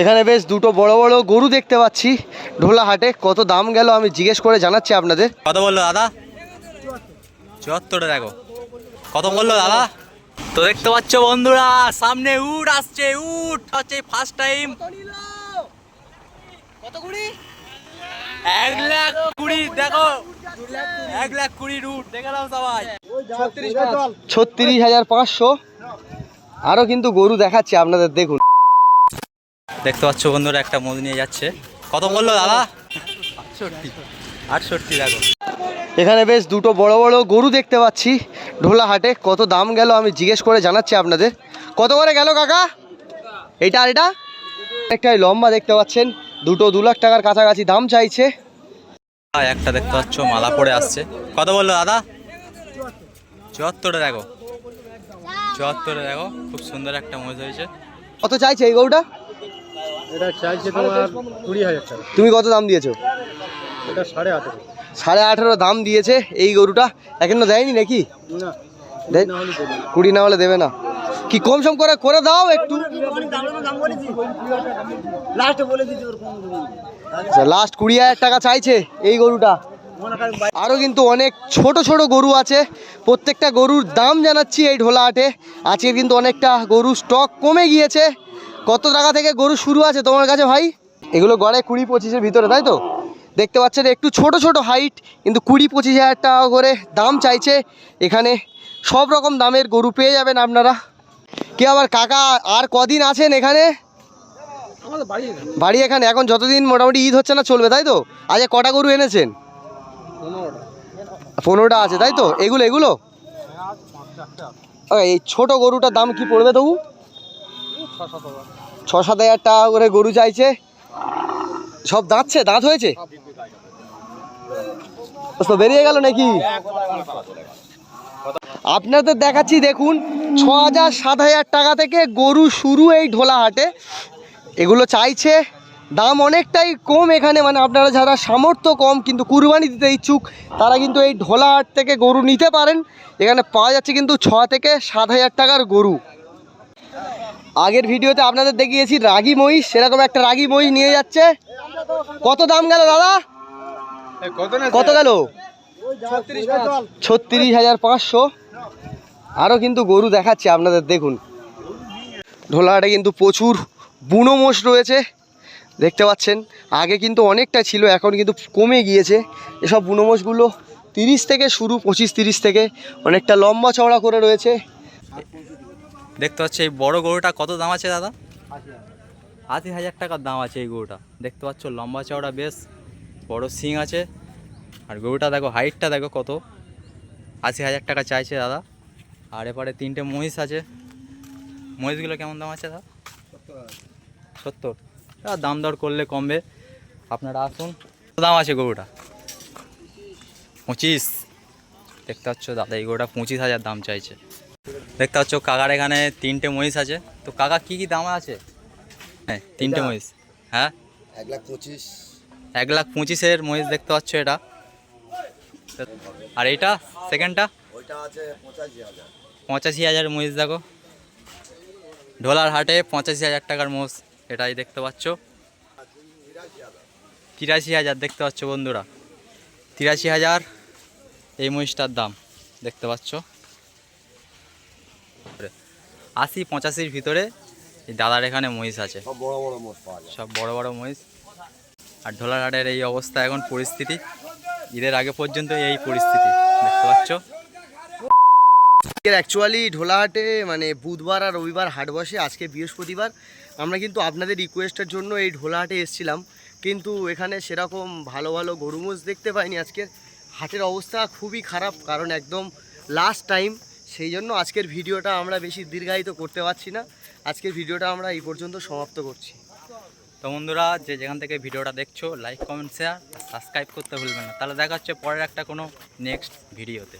এখানে বেশ দুটো বড় বড় গরু দেখতে পাচ্ছি। ঢোলা হাটে কত দাম গেল আমি জিজ্ঞেস করে জানাচ্ছি আপনাদের। কত বলল দাদা? চুয়াত্তরে দেখো। কত বলল দাদা? তো দেখতে পাচ্ছ বন্ধুরা সামনে উট আসছে উট হচ্ছে ফার্স্ট টাইম কত কুড়ি? এক লাখ কুড়ি দেখো। এক লাখ কুড়ি সবাই। ছত্রিশ হাজার পাঁচশো। আরও কিন্তু গরু দেখাচ্ছি আপনাদের দেখুন। দেখতে পাচ্ছ বন্ধুরা একটা মধু নিয়ে যাচ্ছে। কত বলল দাদা? আটষট্টি। আটষট্টি দেখো। এখানে বেশ দুটো বড় বড় গরু দেখতে পাচ্ছি ঢোলা হাটে কত দাম গেল আমি জিজ্ঞেস করে জানাচ্ছি আপনাদের। কত করে গেল কাকা? এটা আর এটা? একটাই লম্বা দেখতে পাচ্ছেন দুটো দু লাখ টাকার কাছাকাছি দাম চাইছে। একটা দেখতে পাচ্ছ মালা পরে আসছে। কত বলল দাদা? চুয়াত্তরে দেখো। চুয়াত্তরে দেখো। খুব সুন্দর একটা মজা হয়েছে। কত চাইছে এই গরুটা? এটা চাইছে তোমার কুড়ি হাজার টাকা। তুমি কত দাম দিয়েছ? এটা সাড়ে আঠেরো। সাড়ে আঠেরো দাম দিয়েছে এই গরুটা। এখনও দেয়নি নাকি? না দেয়- না হলে দেবে না। কুড়ি না হলে দেবে না। কি কম সম করে করে দাও একটু। লাস্ট কুড়ি হাজার টাকা চাইছে এই গরুটা। আরও কিন্তু অনেক ছোট ছোট গরু আছে। প্রত্যেকটা গরুর দাম জানাচ্ছি এই ঢোলা হাটে। আজকে কিন্তু অনেকটা গরু স্টক কমে গিয়েছে। কত টাকা থেকে গরু শুরু আছে তোমার কাছে ভাই? এগুলো গড়ে কুড়ি পঁচিশের ভিতরে তাই তো? দেখতে পাচ্ছেন একটু ছোট ছোট হাইট কিন্তু কুড়ি পঁচিশ হাজার টাকা করে দাম চাইছে। এখানে সব রকম দামের গরু পেয়ে যাবেন আপনারা। কে আবার কাকা আর কদিন আছেন এখানে? বাড়ি এখানে। এখানে যতদিন মোটামুটি ঈদ হচ্ছে না চলবে তাই তো? আজ কটা গরু এনেছেন? পনেরোটা। পনেরোটা আছে তাই তো? এগুলো এগুলো? এই ছোট গরুটার দাম কি পড়বে তবু? ছ সাত হাজার টাকা করে গরু চাইছে। সব দাঁতছে, দাঁত হয়েছে? বেরিয়ে গেল নাকি? আপনাদের দেখাচ্ছি, দেখুন, ছ হাজার সাত হাজার টাকা থেকে গরু শুরু এই ঢোলা হাটে এগুলো চাইছে। দাম অনেকটাই কম এখানে মানে আপনারা যারা সামর্থ্য কম কিন্তু কুরবানি দিতে ইচ্ছুক, তারা কিন্তু এই ঢোলা হাট থেকে গরু নিতে পারেন। এখানে পাওয়া যাচ্ছে কিন্তু ছ থেকে সাত হাজার টাকার গরু। আগের ভিডিওতে আপনাদের দেখিয়েছি রাগি মহিষ সেরকম একটা রাগি মহিষ নিয়ে যাচ্ছে। কত দাম গেল দাদা? কত গেল? ছত্রিশ হাজার পাঁচশো। আরও কিন্তু গরু দেখাচ্ছে আপনাদের দেখুন। ঢোলাহাটে কিন্তু প্রচুর বুনো মোষ রয়েছে দেখতে পাচ্ছেন। আগে কিন্তু অনেকটা ছিল এখন কিন্তু কমে গিয়েছে। এসব বুনো মোষগুলো তিরিশ থেকে শুরু পঁচিশ তিরিশ থেকে। অনেকটা লম্বা চওড়া করে রয়েছে। দেখতে পাচ্ছ এই বড় গরুটা কত দাম আছে দাদা? আশি হাজার। টাকার দাম আছে এই গরুটা। দেখতে পাচ্ছ লম্বা চওড়া বেশ বড় সিং আছে। আর গরুটা দেখো হাইটটা দেখো কত। আশি হাজার টাকা চাইছে দাদা। আর এপারে তিনটে মহিষ আছে। মহিষগুলো কেমন দাম আছে দাদা? সত্তর। দাম দর করলে কমবে। আপনারা আসুন। দাম আছে গরুটা? পঁচিশ। দেখতে পাচ্ছ দাদা এই গরুটা পঁচিশ হাজার দাম চাইছে। দেখতে পাচ্ছ কাকার এখানে তিনটে মহিষ আছে। তো কাকা কি কি দাম আছে? হ্যাঁ তিনটে মহিষ। হ্যাঁ? এক লাখ পঁচিশ। এক লাখ পঁচিশের মহিষ দেখতে পাচ্ছ এটা। আর এইটা সেকেন্ডটা? পঁচাশি হাজার। মহিষ দেখো। ঢোলার হাটে পঁচাশি হাজার টাকার মোষ এটাই দেখতে পাচ্ছ। তিরাশি হাজার দেখতে পাচ্ছ বন্ধুরা। তিরাশি হাজার এই মহিষটার দাম দেখতে পাচ্ছ। আশি পঁচাশির ভিতরে এই দাদার এখানে মহিষ আছে। সব বড় বড় পাওয়া যায়। সব বড় বড় মহিষ। আর ঢোলারহাটের এই অবস্থা এখন পরিস্থিতি। ঈদের আগে পর্যন্ত এই পরিস্থিতি। দেখতে পাচ্ছ? অ্যাকচুয়ালি ঢোলাহাটে মানে বুধবার আর রবিবার হাট বসে আজকে বৃহস্পতিবার। আমরা কিন্তু আপনাদের রিকোয়েস্টের জন্য এই ঢোলাহাটে এসেছিলাম। কিন্তু এখানে সেরকম ভালো ভালো গরু মোষ দেখতে পাইনি আজকে। হাটের অবস্থা খুবই খারাপ কারণ একদম লাস্ট টাইম সেই জন্য আজকের ভিডিওটা আমরা বেশি দীর্ঘায়িত করতে পারছি না। আজকের ভিডিওটা আমরা এই পর্যন্ত সমাপ্ত করছি। তো বন্ধুরা, যে যেখান থেকে ভিডিওটা দেখছ লাইক কমেন্ট শেয়ার সাবস্ক্রাইব করতে ভুলবেন না। তাহলে দেখা হচ্ছে পরের একটা কোনো নেক্সট ভিডিওতে